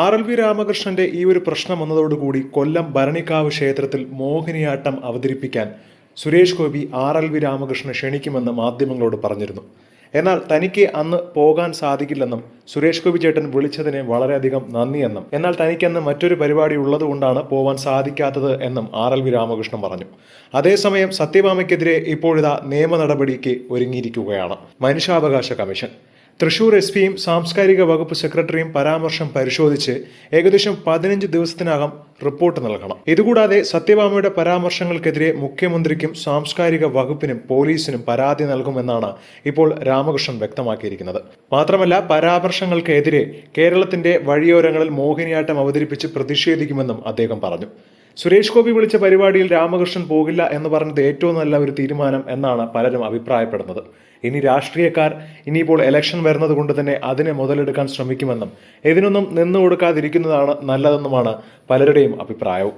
R L V രാമകൃഷ്ണന്റെ ഈ ഒരു പ്രശ്നം വന്നതോടുകൂടി കൊല്ലം ഭരണിക്കാവ് ക്ഷേത്രത്തിൽ മോഹിനിയാട്ടം അവതരിപ്പിക്കാൻ Suresh Gopi R L V രാമകൃഷ്ണനെ ക്ഷണിക്കുമെന്ന് മാധ്യമങ്ങളോട് പറഞ്ഞിരുന്നു. എന്നാൽ തനിക്ക് അന്ന് പോകാൻ സാധിക്കില്ലെന്നും സുരേഷ് ഗോപി ചേട്ടൻ വിളിച്ചതിന് വളരെയധികം നന്ദിയെന്നും എന്നാൽ തനിക്കന്ന് മറ്റൊരു പരിപാടി ഉള്ളതുകൊണ്ടാണ് പോവാൻ സാധിക്കാത്തത് എന്നും ആർ എൽ വി രാമകൃഷ്ണൻ പറഞ്ഞു. അതേസമയം സത്യഭാമയ്ക്കെതിരെ ഇപ്പോഴിതാ നിയമ നടപടിക്ക് ഒരുങ്ങിയിരിക്കുകയാണ് മനുഷ്യാവകാശ കമ്മീഷൻ. തൃശൂർ എസ് പിയും സാംസ്കാരിക വകുപ്പ് സെക്രട്ടറിയും പരാമർശം പരിശോധിച്ച് ഏകദേശം പതിനഞ്ച് ദിവസത്തിനകം റിപ്പോർട്ട് നൽകണം. ഇതുകൂടാതെ സത്യഭാമയുടെ പരാമർശങ്ങൾക്കെതിരെ മുഖ്യമന്ത്രിക്കും സാംസ്കാരിക വകുപ്പിനും പോലീസിനും പരാതി നൽകുമെന്നാണ് ഇപ്പോൾ രാമകൃഷ്ണൻ വ്യക്തമാക്കിയിരിക്കുന്നത്. മാത്രമല്ല പരാമർശങ്ങൾക്കെതിരെ കേരളത്തിന്റെ വഴിയോരങ്ങളിൽ മോഹിനിയാട്ടം അവതരിപ്പിച്ച് പ്രതിഷേധിക്കുമെന്നും അദ്ദേഹം പറഞ്ഞു. സുരേഷ് ഗോപി വിളിച്ച പരിപാടിയിൽ രാമകൃഷ്ണൻ പോകില്ല എന്ന് പറഞ്ഞത് ഏറ്റവും നല്ല ഒരു തീരുമാനം എന്നാണ് പലരും അഭിപ്രായപ്പെടുന്നത്. ഇനി രാഷ്ട്രീയക്കാർ ഇനിയിപ്പോൾ ഇലക്ഷൻ വരുന്നത് കൊണ്ട് തന്നെ അതിനെ മുതലെടുക്കാൻ ശ്രമിക്കുമെന്നും ഇതിനൊന്നും നിന്നു കൊടുക്കാതിരിക്കുന്നതാണ് നല്ലതെന്നുമാണ് പലരുടെയും അഭിപ്രായവും.